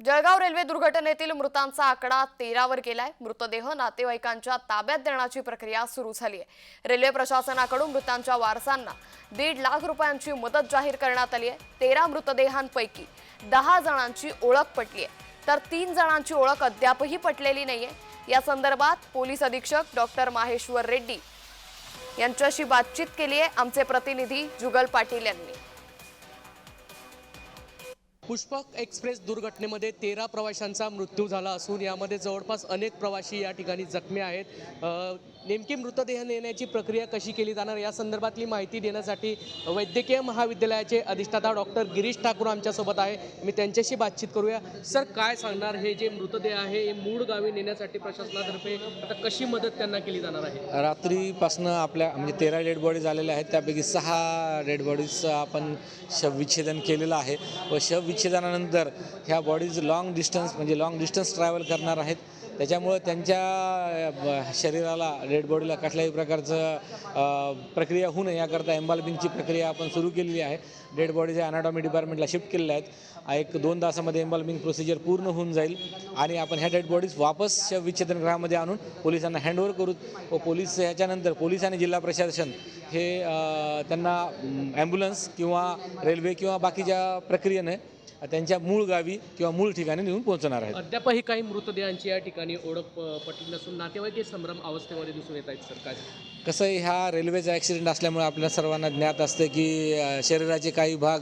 Jalgaon railway दुर्घटनेतील मृतांचा आकडा तेरावर गेलाय. मृतदेह नातेवाईकांच्या ताब्यात देण्याची प्रक्रिया सुरू झाली आहे रेल्वे प्रशासनाकडून मृतांच्या वारसांना दीड लाख रुपयांची मदत जाहीर करण्यात आली आहे तेरा मृतदेहांपैकी दहा जणांची ओळख पटली आहे तर तीन जणांची ओळख अद्यापही पटलेली नाहीये. या संदर्भात पोलीस अधीक्षक डॉक्टर माहेश्वर रेड्डी यांच्याशी बातचीत केली आहे आमचे प्रतिनिधी जुगल पाटील यांनी. पुष्पक एक्सप्रेस दुर्घटनेमध्ये तेरा प्रवाशांचा मृत्यू झाला असून यामध्ये जवळपास अनेक प्रवासी या ठिकाणी जखमी आहेत. नेमकी मृतदेह नेण्याची प्रक्रिया कशी केली जाणार या संदर्भातली माहिती देण्यासाठी वैद्यकीय महाविद्यालयाचे अधिष्ठाता डॉक्टर गिरीश ठाकूर आमच्यासोबत आहे. मी त्यांच्याशी बातचीत करूया. सर काय सांगणार? हे जे मृतदेह आहे हे मूळ गावी नेण्यासाठी प्रशासनातर्फे आता कशी मदत त्यांना केली जाणार आहे? रात्रीपासनं आपल्या म्हणजे तेरा डेड बॉडी झालेल्या आहेत. त्यापैकी सहा डेड बॉडीजचं आपण शवविच्छेदन केलेलं आहे. व विच्छेदनानंतर ह्या बॉडीज लाँग डिस्टन्स म्हणजे लाँग डिस्टन्स ट्रॅव्हल करणार आहेत. त्याच्यामुळं त्यांच्या शरीराला डेड बॉडीला कुठल्याही प्रकारचं प्रक्रिया होऊ नये. याकरता एम्बाल्बिंगची प्रक्रिया आपण सुरू केलेली आहे. डेड बॉडीज अनाटॉमी डिपार्टमेंटला शिफ्ट केलेल्या आहेत. एक दोन तासामध्ये एम्बाल्बिंग प्रोसिजर पूर्ण होऊन जाईल. आणि आपण ह्या डेड बॉडीज वापस शवविच्छेदन गृहामध्ये आणून पोलिसांना हँडओव्हर करू. व पोलीस ह्याच्यानंतर पोलीस आणि जिल्हा प्रशासन हे त्यांना ॲम्ब्युलन्स किंवा रेल्वे किंवा बाकीच्या प्रक्रियेने त्यांच्या मूळ गावी किंवा मूळ ठिकाणी नेऊन पोहोचणार आहेत. अद्यापही काही मृतदेहांची या ठिकाणी ओळख पटली नसून नातेवाईक हे संभ्रम अवस्थेमध्ये दिसून येत आहेत सर. काय? कसं ह्या रेल्वेचा ॲक्सिडेंट असल्यामुळे आपल्या सर्वांना ज्ञात असतं की शरीराचे काही भाग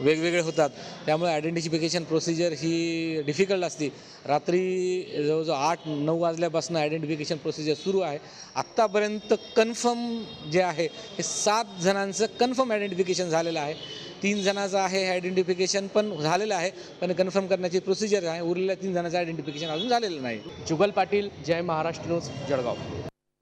वेगवेगळे होतात. त्यामुळे आयडेंटिफिकेशन प्रोसिजर ही डिफिकल्ट असते. रात्री जवळजवळ आठ नऊ वाजल्यापासून आयडेंटिफिकेशन प्रोसिजर सुरू आहे. आत्तापर्यंत कन्फर्म जे आहे हे सात जणांचं कन्फर्म आयडेंटिफिकेशन झालेलं आहे. तीन जणांचं आहे आयडेंटिफिकेशन पण झालेलं आहे पण कन्फर्म करण्याची प्रोसिजर आहे. उरलेल्या तीन जणांचं आयडेंटिफिकेशन अजून झालेलं नाही. जुगल पाटील जय महाराष्ट्र न्यूज जळगाव.